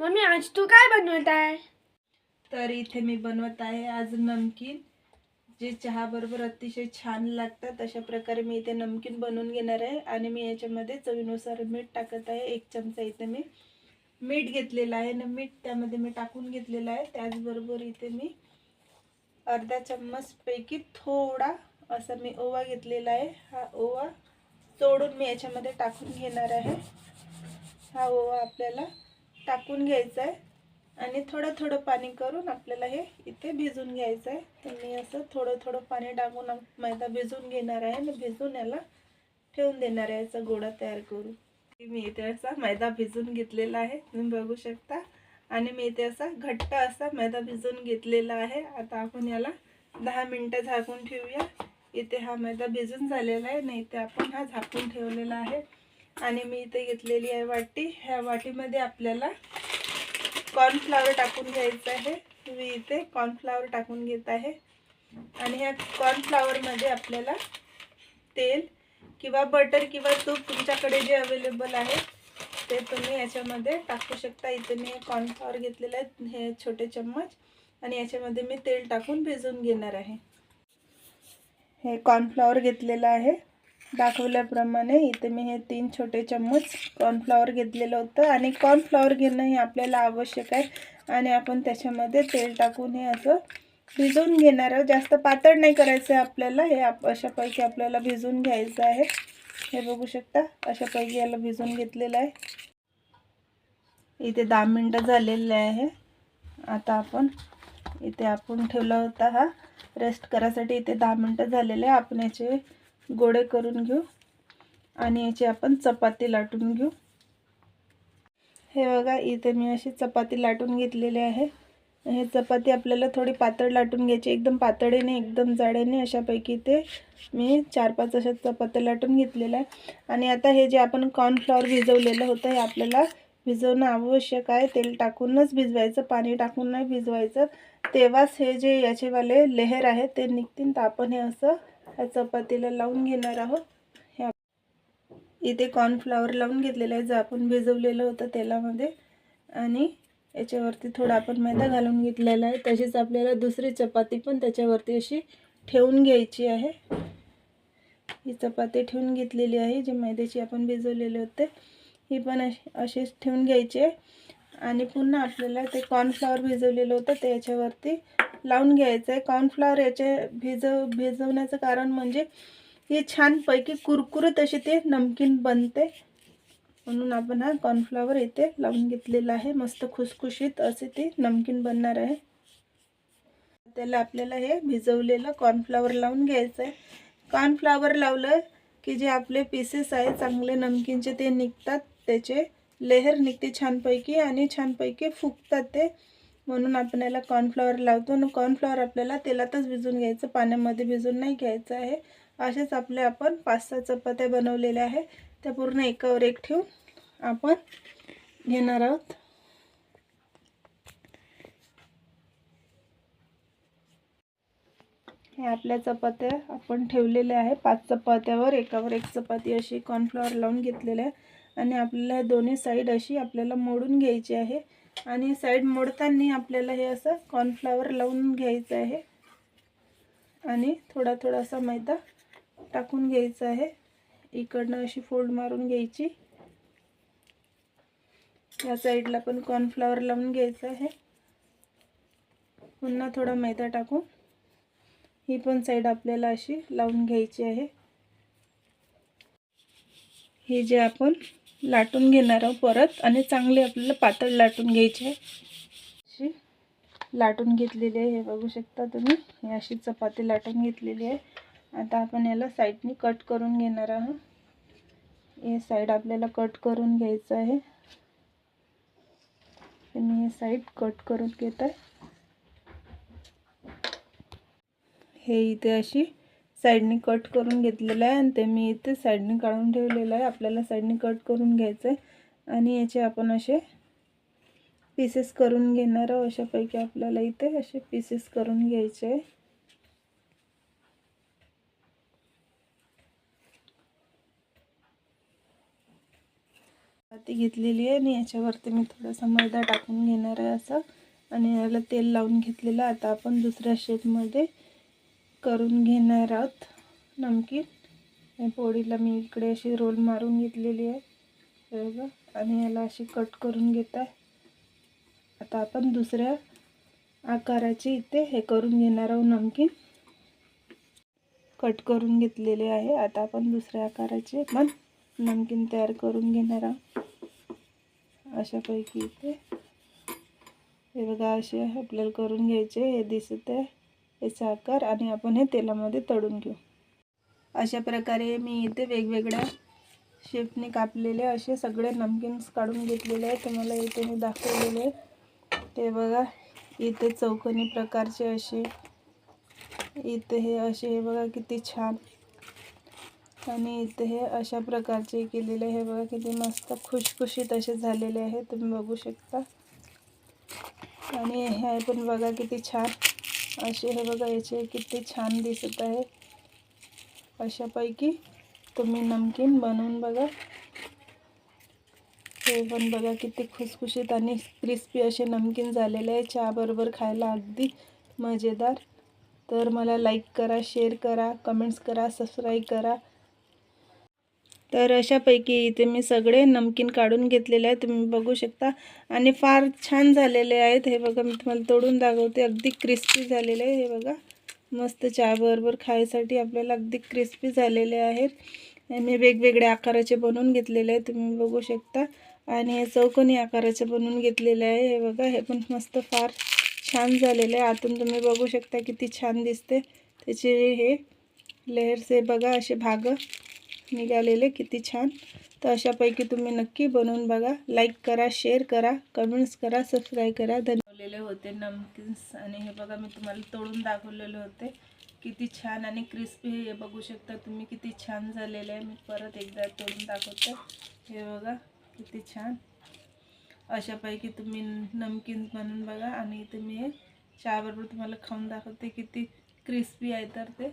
Mummy आज तू काय बनवत आहे तर इथे मी बनवत आहे आज नमकीन. जे चहा बरोबर अतिशय छान लागतात अशा प्रकारे मी इथे नमकीन बनवून घेणार आहे. आणि मी याच्यामध्ये चवीनुसार मीठ टाकत आहे एक चमचा इथे मी मीठ घेतलेलं आहे. ना मीठ त्यामध्ये मी टाकून घेतलेलं आहे. त्याचबरोबर इथे मी अर्धा चम्मचपैकी थोडा असा मी ओवा घेतलेला आहे. हा ओवा तोडून मी याच्यामध्ये टाकून घेणार आहे. हा ओवा आपल्याला टाकून घ्यायचं आहे आणि थोडं थोडं पाणी करून आपल्याला हे इथे भिजून घ्यायचं आहे तर मी असं थोडं थोडं पाणी टाकून मैदा भिजून घेणार आहे आणि भिजून याला ठेवून देणार आहे याचा गोळा तयार करून. मी इथे असा मैदा भिजून घेतलेला आहे. तुम्ही बघू शकता. आणि मी इथे असा घट्ट असा मैदा भिजून घेतलेला आहे. आता आपण याला दहा मिनटं झाकून ठेवूया. इथे हा मैदा भिजून झालेला आहे. नाही इथे आपण हा झाकून ठेवलेला आहे. आणि मी इथे घेतलेली आहे वाटी. ह्या वाटीमध्ये आपल्याला कॉर्नफ्लावर टाकून घ्यायचं आहे. मी इथे कॉर्नफ्लावर टाकून घेत आहे. आणि ह्या कॉर्नफ्लावरमध्ये आपल्याला तेल किंवा बटर किंवा तूप तुमच्याकडे जे अवेलेबल आहे ते तुम्ही याच्यामध्ये टाकू शकता. इथे मी कॉर्नफ्लावर घेतलेलं आहे हे छोटे चम्मच. आणि याच्यामध्ये मी तेल टाकून भिजवून घेणार आहे. हे कॉर्नफ्लॉवर घेतलेलं आहे. दाखवल्याप्रमाणे इथे मी हे तीन छोटे चम्मच कॉर्नफ्लॉवर घेतलेलं होतं. आणि कॉर्नफ्लॉवर घेणं हे आपल्याला आवश्यक आहे. आणि आपण त्याच्यामध्ये तेल टाकून हे असं भिजवून घेणार आहोत. जास्त पातळ नाही करायचं आहे आपल्याला. हे आप अशापैकी आपल्याला भिजवून घ्यायचं आहे. हे बघू शकता अशापैकी याला भिजवून घेतलेलं आहे. इथे दहा मिनटं झालेले आहे. आता आपण इथे आपण ठेवला होता हा. रेस्ट करायसाठी इथे दहा मिनटं झालेले आहे. आपण याचे गोळे करून घेऊ आणि याची आपण चपाती लाटून घेऊ. हे बघा इथे मी अशी चपाती लाटून घेतलेली आहे. हे चपाती आपल्याला थोडी पातळ लाटून घ्यायची एकदम पातळीने एकदम जाड्याने अशापैकी ते मी चार पाच अशा चपात्या लाटून घेतलेल्या आहे आणि आता हे जे आपण कॉर्नफ्लॉवर भिजवलेलं होतं हे आपल्याला भिजवणं आवश्यक आहे. तेल टाकूनच भिजवायचं पाणी टाकून नाही भिजवायचं. तेव्हाच हे जे याचेवाले लेहर आहे ते निघतील. तर आपण हे असं ह्या चपातीला लावून घेणार आहोत. ह्या इथे कॉर्नफ्लावर लावून घेतलेलं आहे जे आपण भिजवलेलं होतं तेलामध्ये. आणि याच्यावरती थोडा आपण मैदा घालून घेतलेला आहे. तशीच आपल्याला दुसरी चपाती पण त्याच्यावरती अशी ठेवून घ्यायची आहे. ही चपाती ठेवून घेतलेली आहे जी मैद्याची आपण भिजवलेले होते. ही पण अशी अशीच ठेवून घ्यायची आहे. आणि पुन्हा आपल्याला ते कॉर्नफ्लॉवर भिजवलेलं होतं ते याच्यावरती लावून घ्यायचं आहे कॉर्नफ्लॉवर याचे भिजव भिजवण्याचं कारण म्हणजे हे छानपैकी कुरकुरीत असे ते नमकीन बनते. म्हणून आपण हा कॉर्नफ्लॉवर इथे लावून घेतलेला आहे. मस्त खुसखुशीत असे ते नमकीन बनणार आहे. त्याला आपल्याला हे भिजवलेलं कॉर्नफ्लॉवर लावून घ्यायचं आहे कॉर्नफ्लॉवर लावलं की जे आपले पीसेस आहे चांगले नमकीनचे ते निघतात. त्याचे लेहर निघते छानपैकी आणि छानपैकी फुगतात ते. म्हणून आपण याला कॉर्नफ्लॉवर लावतो आणि कॉर्नफ्लॉवर आपल्याला तेलातच भिजून घ्यायचं पाण्यामध्ये भिजून नाही घ्यायचं आहे. असेच आपले आपण पाच सहा चपात्या बनवलेल्या आहे त्या पूर्ण एकावर एक ठेवून आपण घेणार आहोत. हे आपल्या चपात्या आपण ठेवलेल्या आहे पाच चपात्यावर एकावर एक चपाती अशी कॉर्नफ्लॉवर लावून घेतलेल्या आहे आणि आपल्याला दोन्ही साईड अशी आपल्याला मोडून घ्यायची आहे. आणि साईड मोडताना आपल्याला हे असं कॉर्नफ्लॉवर लावून घ्यायचं आहे. आणि थोडा थोडासा मैदा टाकून घ्यायचा आहे. इकडनं अशी फोल्ड मारून घ्यायची. या साईडला पण कॉर्नफ्लॉवर लावून घ्यायचं आहे. पुन्हा थोडा मैदा टाकून ही पण साईड आपल्याला अशी लावून घ्यायची आहे. हे जे आपण लाटून घेणार आहोत परत आणि चांगले आपल्याला पातळ लाटून घ्यायचे आहे. अशी लाटून घेतलेली आहे हे बघू शकता तुम्ही. ही अशी चपाती लाटून घेतलेली आहे. आता आपण याला साईडनी कट करून घेणार आहोत. हे साईड आपल्याला कट करून घ्यायचं आहे. मी हे साईड कट करून घेत आहे हे इथे अशी साईडनी कट करून घेतलेलं आहे आणि ते मी इथे साईडनी काढून ठेवलेलं आहे. आपल्याला साईडनी कट करून घ्यायचं आहे आणि याचे आपण असे पीसेस करून घेणार आहोत. अशापैकी आपल्याला इथे असे पीसेस करून घ्यायचे आहे. घेतलेली आहे आणि याच्यावरती मी थोडासा मैदा टाकून घेणार आहे असं. आणि याला तेल लावून घेतलेलं आहे. आता आपण दुसऱ्या शेपमध्ये करून घेणार आहोत. नमकीन. पोळीला मी इकडे अशी रोल मारून घेतलेली आहे. बघा. आणि याला अशी कट करून घेत आहे. आता आपण दुसऱ्या आकाराचे इथे हे करून घेणार आहोत नमकीन. कट करून घेतलेले आहे. आता आपण दुसऱ्या आकाराचे पण नमकीन तयार करून घेणार आहोत. अशापैकी इथे. हे बघा असे आपल्याला करून घ्यायचे. हे दिसत आहे. हे साखर आणि आपण हे तेलामध्ये तळून घेऊ. अशा प्रकारे मी इथे वेगवेगळ्या शेपने कापलेले असे सगळे नमकीन्स काढून घेतलेले आहे तुम्हाला इथे मी दाखवलेले ते बघा इथे चौकोनी प्रकारचे असे इथे हे असे हे बघा किती छान. आणि इथे हे अशा प्रकारचे केलेले हे बघा किती मस्त खुशखुशीत असे झालेले आहे. तुम्ही बघू शकता. आणि हे पण बघा किती छान. असे हे बघा याचे किती छान दिसत आहे. अशापैकी तुम्ही नमकीन बनवून बघा. हे पण बघा किती खुसखुशीत आणि क्रिस्पी असे नमकीन झालेले आहे. चहाबरोबर खायला अगदी मजेदार. तर मला लाईक करा शेअर करा कमेंट्स करा सबस्क्राईब करा. तर अशापैकी इथे मी सगळे नमकीन काढून घेतलेले आहे तुम्ही बघू शकता. आणि फार छान झालेले आहेत. हे बघा मी तुम्हाला तोडून दाखवते. अगदी क्रिस्पी झालेले आहे. हे बघा मस्त चहाबरोबर खायसाठी आपल्याला अगदी क्रिस्पी झालेले आहेत. मी वेगवेगळ्या आकाराचे बनवून घेतलेले आहे तुम्ही बघू शकता. आणि हे चौकोनी आकाराचे बनवून घेतलेले आहे. हे बघा हे पण मस्त फार छान झालेले आहे. आतून तुम्ही बघू शकता किती छान दिसते. त्याचे हे लेअर्स हे बघा असे भाग. निघालेले किती छान. तर अशापैकी तुम्ही नक्की बनवून बघा. लाईक करा शेअर करा कमेंट्स करा सबस्क्राईब करा. धनवलेले होते नमकिन्स आणि हे बघा मी तुम्हाला तोडून दाखवलेले होते. किती छान आणि क्रिस्पी हे बघू शकता तुम्ही. किती छान झालेले आहे. मी परत एकदा तोडून दाखवते. हे बघा किती छान. अशापैकी तुम्ही नमकीन बनवून बघा. आणि तुम्ही हे चहाबरोबर तुम्हाला खाऊन दाखवते. किती क्रिस्पी आहे तर ते.